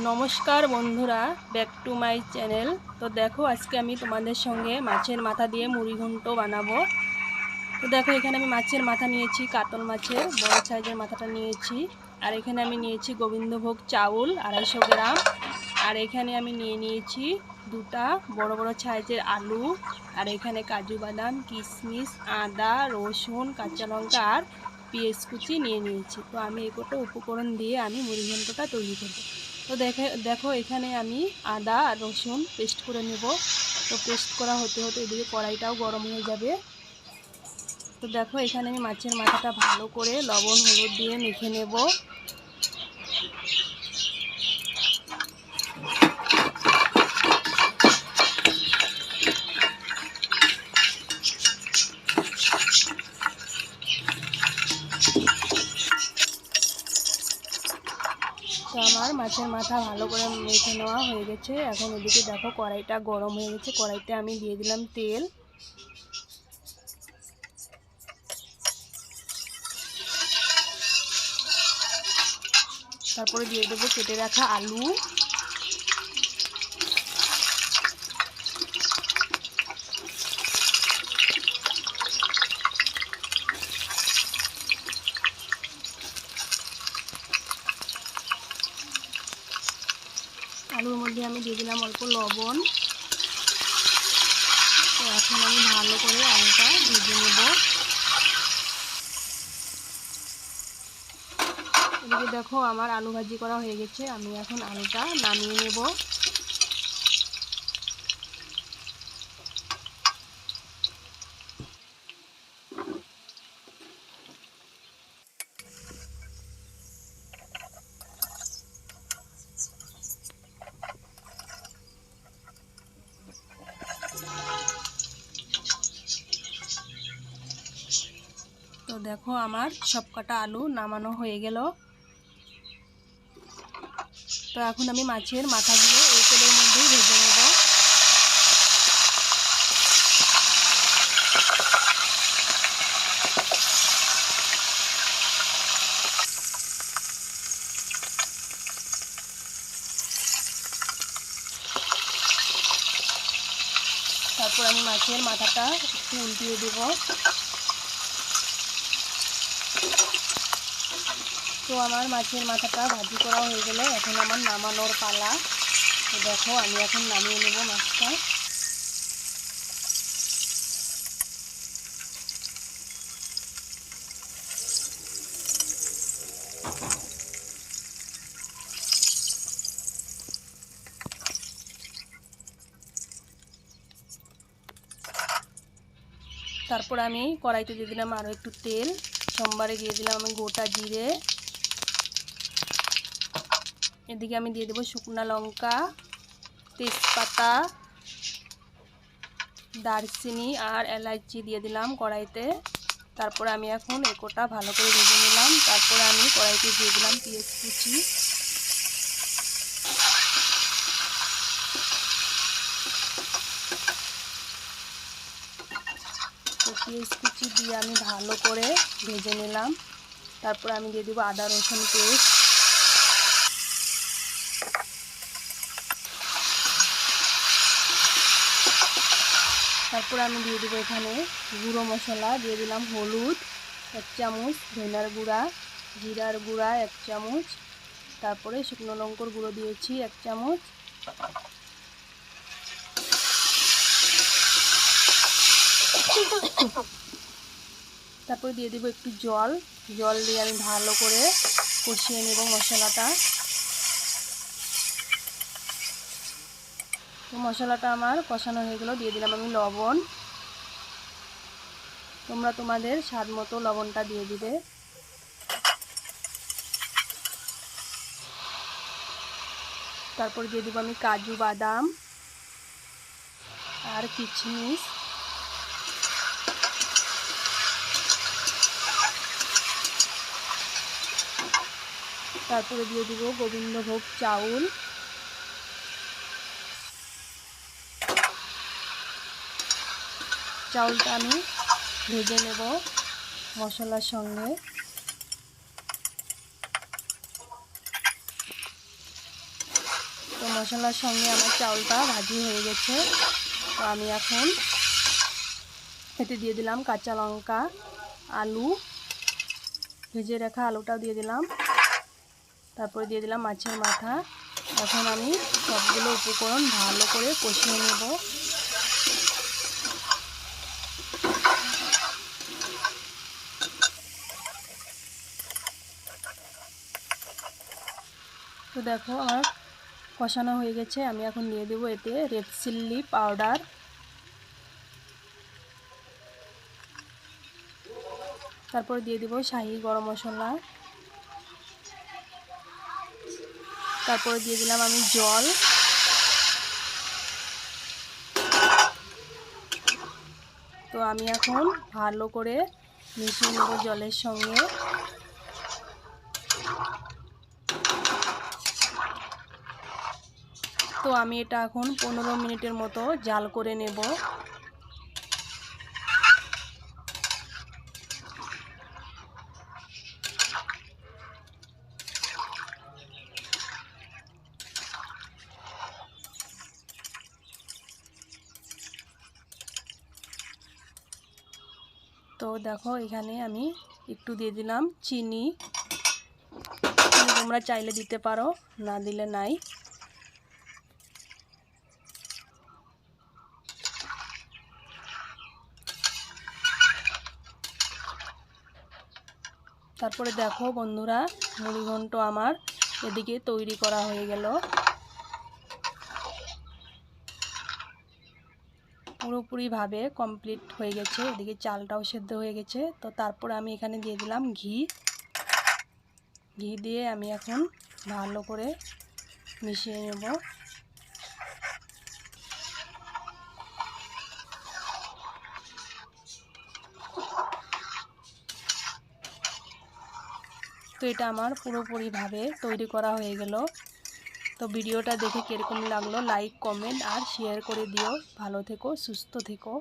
নমস্কার বন্ধুরা back to my channel তো দেখো, আজকে আমি তোমাদের সঙ্গে মাছের মাথা দিয়ে মুড়ি ঘন্ট বানাবো। তো দেখো, এখানে আমি মাছের মাথা নিয়েছি, কাতল মাছের, বড় সাইজের মাথাটা নিয়েছি। আর এখানে আমি নিয়েছি গোবিন্দভোগ চাউল, আড়াইশো গ্রাম। আর এখানে আমি নিয়ে নিয়েছি দুটা বড় বড় সাইজের আলু। আর এখানে কাজু বাদাম, কিশমিশ, আদা, রসুন, কাঁচা লঙ্কা আর পেঁয়াজ কুচি নিয়ে নিয়েছি। তো আমি কটা উপকরণ দিয়ে আমি মুড়ি ঘন্টটা তৈরি করব। তো দেখে, দেখো এখানে আমি আদা আর রসুন পেস্ট করে নেব। তো পেস্ট করা হতে হতে এদিকে কড়াইটাও গরম হয়ে যাবে। তো দেখো এখানে আমি মাছের মাথাটা ভালো করে লবণ, হলুদ দিয়ে মেখে নেব। আমার মাছের মাথা ভালো করে মেখে নেওয়া হয়ে গেছে। এখন এদিকে দেখো কড়াইটা গরম হয়ে গেছে। কড়াইতে আমি দিয়ে দিলাম তেল। তারপরে দিয়ে দেবো কেটে রাখা আলু। আলুর মধ্যে আমি দিয়ে দিলাম অল্প লবণ। তো এখন আমি ভালো করে আলুটা ভেজে নেব। এদিকে দেখো আমার আলু ভাজি করা হয়ে গেছে, আমি এখন আলুটা নামিয়ে নেব। দেখো আমার সব কটা আলু নামানো হয়ে গেল। তো এখন আমি মাছের মাথাগুলো এই তেলের মধ্যেই ভেজে নেব। তারপর আমি মাছের মাথাটা একটু উল্টিয়ে দেবো। তো আমার মাছের মাথাটা ভাজি করা হয়ে গেলে এখন আমার নামানোর পালা। তো দেখো, আমি এখন নামিয়ে নেব মাছটা। তারপর আমি কড়াইতে দিয়ে দিলাম আরও একটু তেল। সোমবারে দিয়ে দিলাম আমি গোটা জিরে। এদিকে আমি দিয়ে দেবো শুকনা লঙ্কা, তেজপাতা, দারচিনি আর এলাচি দিয়ে দিলাম কড়াইতে। তারপরে আমি এখন একোটা ভালো করে ভেজে নিলাম। তারপরে আমি কড়াইতে দিয়ে দিলাম পেঁয়াজ কুচি। পেঁয়াজ কুচি দিয়ে আমি ভালো করে ভেজে নিলাম। তারপর আমি দিয়ে দেবো আদা রসুন পেস্ট। তারপর আমি দিয়ে দেবো এখানে গুঁড়ো মশলা। দিয়ে দিলাম হলুদ, এক চামচ ধনার গুঁড়া, জিরার গুঁড়া, এক চামচ। তারপরে শুকনো লঙ্কর গুঁড়ো দিয়েছি, এক চামচ। তারপরে দিয়ে দেবো একটু জল। জল দিয়ে আমি ভালো করে কষিয়ে নেব মশলাটা। তো মশলাটা আমার কষানো হয়ে গেলো, দিয়ে দিলাম আমি লবণ। তোমরা তোমাদের স্বাদ মতো লবণটা দিয়ে দিবে। তারপর দিয়ে দেবো আমি কাজু বাদাম আর কিচমিচ তারপরে দিয়ে দিব গোবিন্দভোগ চাউল। চাউলটা আমি ভেজে নেব মশলার সঙ্গে। তো মশলার সঙ্গে আমার চাউলটা ভাজি হয়ে গেছে। তো আমি এখন এতে দিয়ে দিলাম কাঁচা লঙ্কা, আলু, ভেজে রাখা আলুটাও দিয়ে দিলাম। তারপরে দিয়ে দিলাম মাছের মাথা। এখন আমি সবগুলো উপকরণ ভালো করে কষিয়ে নেব। তো দেখো আমার কষানো হয়ে গেছে। আমি এখন দিয়ে দেবো এতে রেড চিল্লি পাউডার তারপর দিয়ে দেবো শাহি গরম মশলা। তারপরে দিয়ে দিলাম আমি জল। তো আমি এখন ভালো করে মিশিয়ে নেব জলের সঙ্গে। তো আমি এটা এখন পনেরো মিনিটের মতো জাল করে নেব। তো দেখো, এখানে আমি একটু দিয়ে দিলাম চিনি। তোমরা চাইলে দিতে পারো, না দিলে নাই। তারপরে দেখো বন্ধুরা, মুড়িঘণ্ট আমার এদিকে তৈরি করা হয়ে গেল। পুরোপুরিভাবে কমপ্লিট হয়ে গেছে, এদিকে চালটাও সেদ্ধ হয়ে গেছে। তো তারপর আমি এখানে দিয়ে দিলাম ঘি। ঘি দিয়ে আমি এখন ভালো করে মিশিয়ে নেব। তো এটা আমার পুরোপুরিভাবে তৈরি করা হয়ে গেল। তো ভিডিওটা দেখে কীরকম লাগল লাইক কমেন্ট আর শেয়ার করে দিও। ভালো থেকো, সুস্থ থেকো।